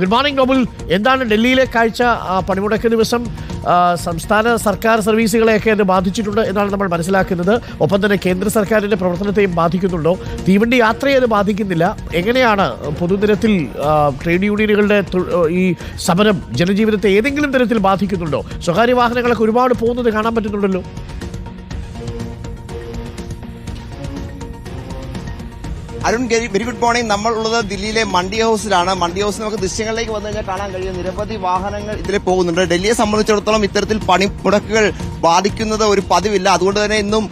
Good morning നോബുൽ എന്താണ് ഡൽഹിയിലെ കാഴ്ച പണിമുടക്ക് ദിവസം? സംസ്ഥാന സർക്കാർ സർവീസുകളെയൊക്കെ അത് ബാധിച്ചിട്ടുണ്ട് എന്നാണ് നമ്മൾ മനസ്സിലാക്കുന്നത്. ഒപ്പം തന്നെ കേന്ദ്ര സർക്കാരിന്റെ പ്രവർത്തനത്തെയും ബാധിക്കുന്നുണ്ടോ? തീവണ്ടി യാത്രയെ അത് ബാധിക്കുന്നില്ല. എങ്ങനെയാണ് പൊതുനിരത്തിൽ ട്രേഡ് യൂണിയനുകളുടെ ഈ സമരം ജനജീവിതത്തെ ഏതെങ്കിലും തരത്തിൽ ബാധിക്കുന്നുണ്ടോ? സ്വകാര്യ വാഹനങ്ങളൊക്കെ ഒരുപാട് പോകുന്നത് കാണാൻ പറ്റുന്നുണ്ടല്ലോ. Arun very good morning. നമ്മൾ ഉള്ളത് ദില്ലിയിലെ മണ്ടി ഹൗസിലാണ്. മണ്ടി ഹൗസിൽ നമുക്ക് ദൃശ്യങ്ങളിലേക്ക് വന്നു കഴിഞ്ഞാൽ കാണാൻ കഴിയും. നിരവധി വാഹനങ്ങൾ ഇതിൽ പോകുന്നുണ്ട്. ഡൽഹിയെ സംബന്ധിച്ചിടത്തോളം ഇത്തരത്തിൽ പണിമുടക്കുകൾ ബാധിക്കുന്നത് ഒരു പതിവില്ല. അതുകൊണ്ട് തന്നെ ഇന്നും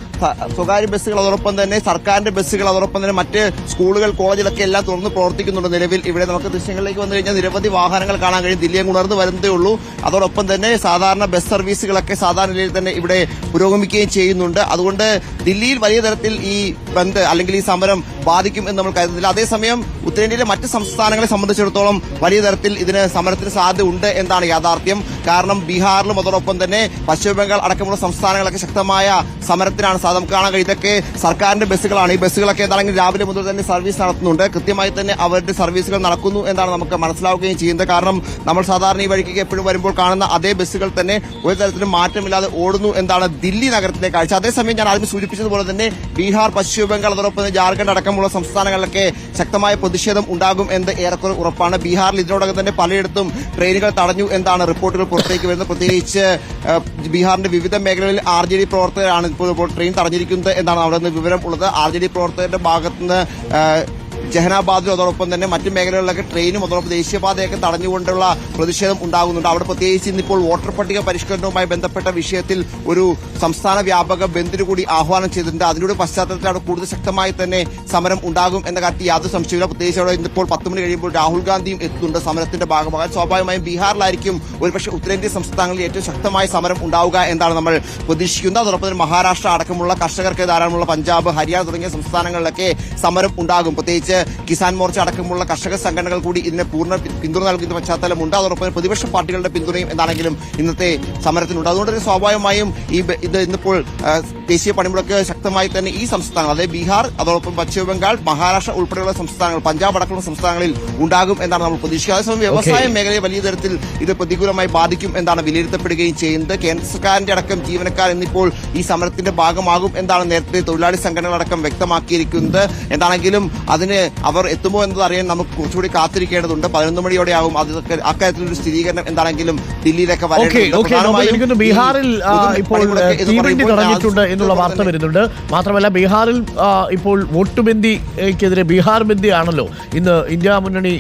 സ്വകാര്യ ബസ്സുകൾ അതോടൊപ്പം തന്നെ സർക്കാരിന്റെ ബസ്സുകൾ അതോടൊപ്പം തന്നെ മറ്റ് സ്കൂളുകൾ കോളേജിലൊക്കെ എല്ലാം തുറന്ന് പ്രവർത്തിക്കുന്നുണ്ട് നിലവിൽ. ഇവിടെ നമുക്ക് ദൃശ്യങ്ങളിലേക്ക് വന്നു കഴിഞ്ഞാൽ നിരവധി വാഹനങ്ങൾ കാണാൻ കഴിയും. ദില്ലിയെ ഉണർന്നു വരുന്നതേ ഉള്ളൂ. അതോടൊപ്പം തന്നെ സാധാരണ ബസ് സർവീസുകളൊക്കെ സാധാരണ നിലയിൽ തന്നെ ഇവിടെ പുരോഗമിക്കുകയും ചെയ്യുന്നുണ്ട്. അതുകൊണ്ട് ദില്ലിയിൽ വലിയ തരത്തിൽ ഈ ബന്ദ് അല്ലെങ്കിൽ ഈ സമരം ബാധിക്കും എന്ന് നമ്മൾ കരുതുന്നില്ല. അതേസമയം ഉത്തരേന്ത്യയിലെ മറ്റ് സംസ്ഥാനങ്ങളെ സംബന്ധിച്ചിടത്തോളം വലിയ തരത്തിൽ ഇതിന് സമരത്തിന് സാധ്യത ഉണ്ട് എന്നാണ് യാഥാർത്ഥ്യം. കാരണം ബീഹാറിലും അതോടൊപ്പം തന്നെ പശ്ചിമ ബംഗാൾ അടക്കമുള്ള സംസ്ഥാനങ്ങളൊക്കെ ശക്തമായ സമരത്തിനാണ് നമുക്ക് കാണാൻ കഴിയും സർക്കാരിന്റെ ബസ്സുകളാണ്. ഈ ബസ്സുകളൊക്കെ എന്താണെങ്കിൽ രാവിലെ മുതൽ തന്നെ സർവീസ് നടത്തുന്നുണ്ട്. കൃത്യമായി തന്നെ അവരുടെ സർവീസുകൾ നടക്കുന്നു എന്നാണ് നമുക്ക് മനസ്സിലാവുകയും ചെയ്യുന്നത്. കാരണം നമ്മൾ സാധാരണ ഈ വഴിക്ക് എപ്പോഴും വരുമ്പോൾ കാണുന്ന അതേ ബസ്സുകൾ തന്നെ ഒരു തരത്തിലും മാറ്റമില്ലാതെ ഓടുന്നു എന്നാണ് ദില്ലി നഗരത്തിലെ കാഴ്ച. അതേസമയം ഞാൻ ആദ്യം സൂചിപ്പിച്ചതുപോലെ തന്നെ ബീഹാർ പശ്ചിമ ബംഗാൾ അതോടൊപ്പം തന്നെ ജാർഖണ്ഡ് അടക്കമുള്ള സംസ്ഥാനങ്ങളിലൊക്കെ ശക്തമായ പ്രതിഷേധം ഉണ്ടാകും എന്ന് ഏറെക്കുറെ ഉറപ്പാണ്. ബീഹാറിൽ ഇതിനോടകം തന്നെ പലയിടത്തും ട്രെയിനുകൾ തടഞ്ഞു എന്നാണ് റിപ്പോർട്ടുകൾ പുറത്തേക്ക് വരുന്നത്. പ്രത്യേകിച്ച് ബീഹാറിന്റെ വിവിധ മേഖലകളിൽ ആർ ജെ ഡി പ്രവർത്തകരാണ് ഇപ്പോൾ ട്രെയിൻ തടഞ്ഞിരിക്കുന്നത് എന്നാണ് അവിടെ നിന്ന് വിവരം ഉള്ളത് ആർ ജെ ഡി പ്രവർത്തകരുടെ ഭാഗത്തുനിന്ന് ജഹനാബാദിലും അതോടൊപ്പം തന്നെ മറ്റു മേഖലകളിലൊക്കെ ട്രെയിനും അതോടൊപ്പം ദേശീയപാതയൊക്കെ തടഞ്ഞുകൊണ്ടുള്ള പ്രതിഷേധം ഉണ്ടാകുന്നുണ്ട്. അവിടെ പ്രത്യേകിച്ച് ഇന്നിപ്പോൾ വോട്ടർ പട്ടിക പരിഷ്കരണവുമായി ബന്ധപ്പെട്ട വിഷയത്തിൽ ഒരു സംസ്ഥാന വ്യാപക ബന്ദിന് കൂടി ആഹ്വാനം ചെയ്തിട്ടുണ്ട്. അതിലൂടെ പശ്ചാത്തലത്തിൽ അവിടെ കൂടുതൽ ശക്തമായി തന്നെ സമരം ഉണ്ടാകും എന്ന കാര്യത്തിൽ യാതൊരു സംശയമില്ല പ്രത്യേകിച്ച് അവിടെ ഇന്നിപ്പോൾ പത്ത് മണി കഴിയുമ്പോൾ രാഹുൽ ഗാന്ധിയും എത്തുന്നുണ്ട് സമരത്തിന്റെ ഭാഗമാകാൻ. സ്വാഭാവികമായും ബീഹാറിലായിരിക്കും ഒരുപക്ഷെ ഉത്തരേന്ത്യൻ സംസ്ഥാനങ്ങളിൽ ഏറ്റവും ശക്തമായ സമരം ഉണ്ടാവുക എന്നാണ് നമ്മൾ പ്രതീക്ഷിക്കുന്നത്. അതോടൊപ്പം മഹാരാഷ്ട്ര അടക്കമുള്ള കർഷകർക്ക് ധാരാളമുള്ള പഞ്ചാബ് ഹരിയാന തുടങ്ങിയ സംസ്ഥാനങ്ങളിലൊക്കെ സമരം ഉണ്ടാകും. പ്രത്യേകിച്ച് കിസാൻ മോർച്ച അടക്കമുള്ള കർഷക സംഘടനകൾ കൂടി ഇതിനെ പൂർണ പിന്തുണ നൽകുന്ന പശ്ചാത്തലമുണ്ട് അതോടൊപ്പം പ്രതിപക്ഷ പാർട്ടികളുടെ പിന്തുണയും എന്താണെങ്കിലും ഇന്നത്തെ സമരത്തിനുണ്ട്. അതുകൊണ്ട് തന്നെ സ്വാഭാവികമായും ഈ ഇത് ഇന്നിപ്പോൾ ദേശീയ പണിമുടക്ക് ശക്തമായി തന്നെ ഈ സംസ്ഥാനങ്ങൾ അതായത് ബീഹാർ അതോടൊപ്പം പശ്ചിമബംഗാൾ മഹാരാഷ്ട്ര ഉൾപ്പെടെയുള്ള സംസ്ഥാനങ്ങൾ പഞ്ചാബ് അടക്കമുള്ള സംസ്ഥാനങ്ങളിൽ ഉണ്ടാകും എന്നാണ് നമ്മൾ പ്രതീക്ഷിക്കുന്നത് അതേസമയം വ്യവസായ മേഖലയെ വലിയ തരത്തിൽ ഇത് പ്രതികൂലമായി ബാധിക്കും എന്നാണ് വിലയിരുത്തപ്പെടുകയും ചെയ്യുന്നത്. കേന്ദ്ര സർക്കാരിന്റെ അടക്കം ജീവനക്കാർ എന്നിപ്പോൾ ഈ സമരത്തിന്റെ ഭാഗമാകും എന്നാണ് നേരത്തെ തൊഴിലാളി സംഘടനകളടക്കം വ്യക്തമാക്കിയിരിക്കുന്നത്. എന്താണെങ്കിലും അതിന് അവർ എത്തുമോ എന്നത് അറിയാൻ നമുക്ക് കുറച്ചുകൂടി കാത്തിരിക്കേണ്ടതുണ്ട്. പതിനൊന്ന് മണിയോടെയാവും അതൊക്കെ അക്കാര്യത്തിലൊരു സ്ഥിരീകരണം എന്താണെങ്കിലും ദില്ലിയിലൊക്കെ ഈ ബീഹാറിൽ ഇപ്പോൾ തുടങ്ങിയിട്ടുണ്ട് തീവണ്ടി എന്നുള്ള വാർത്ത വരുന്നുണ്ട്. മാത്രമല്ല ബീഹാറിൽ ഇപ്പോൾ വോട്ട് ബന്ദിക്കെതിരെ ബീഹാർ ബന്ദി ആണല്ലോ ഇന്ന് ഇന്ത്യ മുന്നണി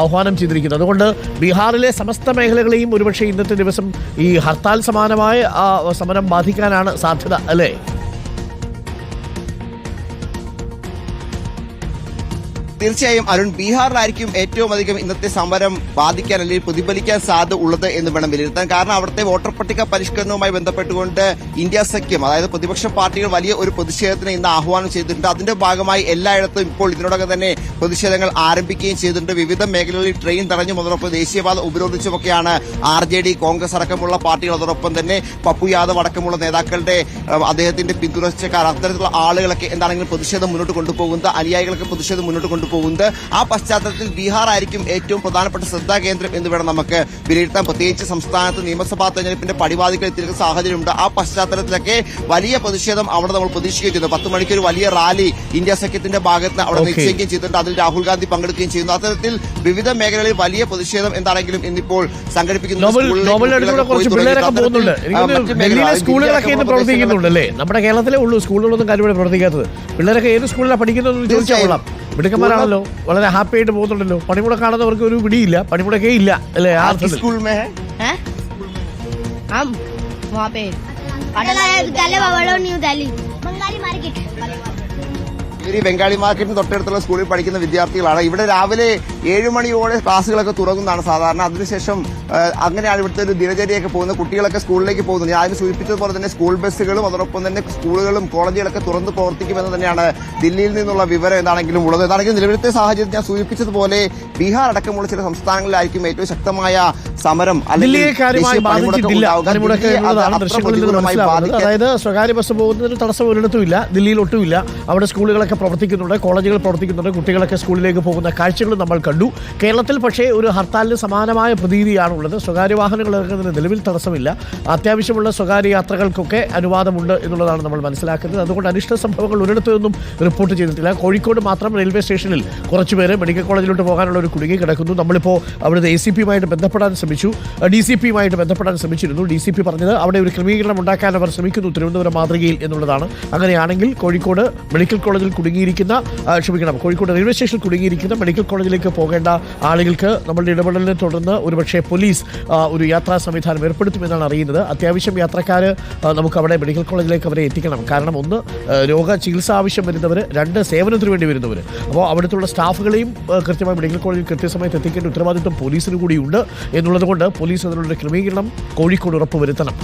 ആഹ്വാനം ചെയ്തിരിക്കുന്നത്. അതുകൊണ്ട് ബീഹാറിലെ സമസ്ത മേഖലകളെയും ഒരുപക്ഷെ ഇന്നത്തെ ദിവസം ഈ ഹർത്താൽ സമാനമായ സമരം ബാധിക്കാനാണ് സാധ്യത അല്ലേ? തീർച്ചയായും അരുൺ ബീഹാറിലായിരിക്കും ഏറ്റവും അധികം ഇന്നത്തെ സമരം ബാധിക്കാൻ അല്ലെങ്കിൽ പ്രതിഫലിക്കാൻ സാധ്യത ഉള്ളത് എന്ന് വേണം വിലയിരുത്താൻ. കാരണം അവിടുത്തെ വോട്ടർ പട്ടിക പരിഷ്കരണവുമായി ബന്ധപ്പെട്ടുകൊണ്ട് ഇന്ത്യ സഖ്യം അതായത് പ്രതിപക്ഷ പാർട്ടികൾ വലിയ ഒരു പ്രതിഷേധത്തിന് ഇന്ന് ആഹ്വാനം ചെയ്തിട്ടുണ്ട്. അതിന്റെ ഭാഗമായി എല്ലായിടത്തും ഇപ്പോൾ ഇതിനോടകം തന്നെ പ്രതിഷേധങ്ങൾ ആരംഭിക്കുകയും ചെയ്തിട്ടുണ്ട്. വിവിധ മേഖലകളിൽ ട്രെയിൻ തടഞ്ഞു മുതലൊപ്പം ദേശീയപാത ഉപരോധിച്ചുമൊക്കെയാണ് ആർ ജെ ഡി കോൺഗ്രസ് അടക്കമുള്ള പാർട്ടികൾ അതോടൊപ്പം തന്നെ പപ്പു യാദവ് അടക്കമുള്ള നേതാക്കളുടെ അദ്ദേഹത്തിന്റെ പിന്തുണച്ചക്കാർ അത്തരത്തിലുള്ള ആളുകളൊക്കെ എന്താണെങ്കിലും പ്രതിഷേധം മുന്നോട്ട് കൊണ്ടുപോകുന്നത് അനുയായികളൊക്കെ പ്രതിഷേധം മുന്നോട്ട് കൊണ്ടുപോകുന്നത് ആ പശ്ചാത്തലത്തിൽ ബീഹാർ ആയിരിക്കും ഏറ്റവും പ്രധാനപ്പെട്ട ശ്രദ്ധാ കേന്ദ്രം എന്ന് വേണം നമുക്ക് വിലയിരുത്താൻ. പ്രത്യേകിച്ച് സംസ്ഥാനത്ത് നിയമസഭാ തെരഞ്ഞെടുപ്പിന്റെ പടിവാദികൾ എത്തിയിരിക്കുന്ന സാഹചര്യമുണ്ട്. ആ പശ്ചാത്തലത്തിലൊക്കെ വലിയ പ്രതിഷേധം അവിടെ നമ്മൾ പ്രതീക്ഷിക്കുകയും ചെയ്തു. പത്ത് മണിക്ക് ഒരു വലിയ റാലി ഇന്ത്യ സഖ്യത്തിന്റെ ഭാഗത്ത് അവിടെ. നിശ്ചയിക്കുകയും ചെയ്തിട്ടുണ്ട്. അതിൽ രാഹുൽ ഗാന്ധി പങ്കെടുക്കുകയും ചെയ്യുന്നു. അത്തരത്തിൽ വിവിധ മേഖലകളിൽ വലിയ പ്രതിഷേധം എന്താണെങ്കിലും ഇന്നിപ്പോൾ സംഘടിപ്പിക്കുന്നു നമ്മുടെ കേരളത്തിലെ ഉള്ളൂ. സ്കൂളുകളൊന്നും കാര്യമായി പ്രവർത്തിക്കാത്തത്. പിള്ളേരൊക്കെ ഏത് സ്കൂളിലാണ് പഠിക്കുന്നതെന്ന് ചോദിച്ചാൽ. കൊള്ളാം. മിടുക്കന്മാരാണല്ലോ വളരെ ഹാപ്പി ആയിട്ട് പോകുന്നുണ്ടല്ലോ പണിമുടക്കാണെന്നവർക്ക് ഒരു പിടിയില്ല പണിമുടക്കേ ഇല്ല അല്ലേ ആ आपकी അർത്ഥത്തിൽ स्कूल में है हैं हम वहाँ पे विद्यालय बाबाड़ो न्यू दिल्ली बंगाली मार्केट ഇവർ ഈ ബംഗാളി മാർക്കറ്റിന് തൊട്ടടുത്തുള്ള സ്കൂളിൽ പഠിക്കുന്ന വിദ്യാർത്ഥികളാണ്. ഇവിടെ രാവിലെ ഏഴ് മണിയോടെ ക്ലാസ്സുകളൊക്കെ തുറങ്ങുന്നതാണ് സാധാരണ. അതിനുശേഷം അങ്ങനെയാണ് ഇവിടുത്തെ ഒരു ദിനചര്യയൊക്കെ പോകുന്നത്. കുട്ടികളൊക്കെ സ്കൂളിലേക്ക് പോകുന്നത്. ഞാൻ സൂചിപ്പിച്ചതുപോലെ തന്നെ സ്കൂൾ ബസ്സുകളും അതോടൊപ്പം തന്നെ സ്കൂളുകളും കോളേജുകളൊക്കെ തുറന്ന് പ്രവർത്തിക്കുമെന്ന് തന്നെയാണ് ദില്ലിയിൽ നിന്നുള്ള വിവരം എന്താണെങ്കിലും ഉള്ളത്. എന്താണെങ്കിലും നിലവിലത്തെ സാഹചര്യം ഞാൻ സൂചിപ്പിച്ചതുപോലെ ബീഹാർ അടക്കമുള്ള ചില സംസ്ഥാനങ്ങളിലായിരിക്കും ഏറ്റവും ശക്തമായ സമരം അല്ലെങ്കിൽ അതായത് സ്വകാര്യ ബസ് പോകുന്നതിന് തടസ്സം ഒരിടത്തുമില്ല. ദില്ലിയിൽ ഒട്ടുമില്ല. അവിടെ സ്കൂളുകളൊക്കെ പ്രവർത്തിക്കുന്നുണ്ട് കോളേജുകൾ പ്രവർത്തിക്കുന്നുണ്ട് കുട്ടികളൊക്കെ സ്കൂളിലേക്ക് പോകുന്ന കാഴ്ചകൾ നമ്മൾ കണ്ടു. കേരളത്തിൽ പക്ഷേ ഒരു ഹർത്താലിന് സമാനമായ പ്രതീതിയാണുള്ളത്. സ്വകാര്യ വാഹനങ്ങൾ ഇറങ്ങുന്നതിന് നിലവിൽ തടസ്സമില്ല. അത്യാവശ്യമുള്ള സ്വകാര്യ യാത്രകൾക്കൊക്കെ അനുവാദമുണ്ട് എന്നുള്ളതാണ് നമ്മൾ മനസ്സിലാക്കുന്നത്. അതുകൊണ്ട് അനിഷ്ട സംഭവങ്ങൾ ഒരിടത്തു നിന്നും റിപ്പോർട്ട് ചെയ്തിട്ടില്ല. കോഴിക്കോട് മാത്രം റെയിൽവേ സ്റ്റേഷനിൽ കുറച്ചുപേര് മെഡിക്കൽ കോളേജിലോട്ട് പോകാനുള്ള ഒരു കുടുങ്ങി കിടക്കുന്നു. നമ്മളിപ്പോൾ അവിടുത്തെ എ സി പിയുമായിട്ട് ബന്ധപ്പെടാൻ ശ്രമിച്ചു. ഡി സി പിയുമായിട്ട് ബന്ധപ്പെടാൻ ശ്രമിച്ചിരുന്നു. ഡി സി പി പറഞ്ഞത് അവിടെ ഒരു ക്രമീകരണം ഉണ്ടാക്കാൻ അവർ ശ്രമിക്കുന്നു തിരുവനന്തപുരം മാതൃകയിൽ എന്നുള്ളതാണ്. അങ്ങനെയാണെങ്കിൽ കോഴിക്കോട് മെഡിക്കൽ കോളേജിൽ കുടുങ്ങിയിരിക്കുന്ന ക്ഷമിക്കണം കോഴിക്കോട് റെയിൽവേ സ്റ്റേഷനിൽ കുടുങ്ങിയിരിക്കുന്ന മെഡിക്കൽ കോളേജിലേക്ക് പോകേണ്ട ആളുകൾക്ക് നമ്മളുടെ ഇടപെടലിനെ തുടർന്ന് ഒരുപക്ഷെ പോലീസ് ഒരു യാത്രാ സംവിധാനം ഏർപ്പെടുത്തുമെന്നാണ് അറിയുന്നത്. അത്യാവശ്യം യാത്രക്കാർ നമുക്ക് അവിടെ മെഡിക്കൽ കോളേജിലേക്ക് അവരെ എത്തിക്കണം. കാരണം ഒന്ന് രോഗ ചികിത്സ ആവശ്യം വരുന്നവർ രണ്ട് സേവനത്തിന് വേണ്ടി വരുന്നവർ അപ്പോൾ അവിടുത്തെ സ്റ്റാഫുകളെയും കൃത്യമായി മെഡിക്കൽ കോളേജിൽ കൃത്യസമയത്ത് എത്തിക്കേണ്ട ഉത്തരവാദിത്വം പോലീസിന് കൂടിയുണ്ട് എന്നുള്ളതുകൊണ്ട് പോലീസ് അതിനുള്ള ക്രമീകരണം കോഴിക്കോട് ഉറപ്പുവരുത്തണം.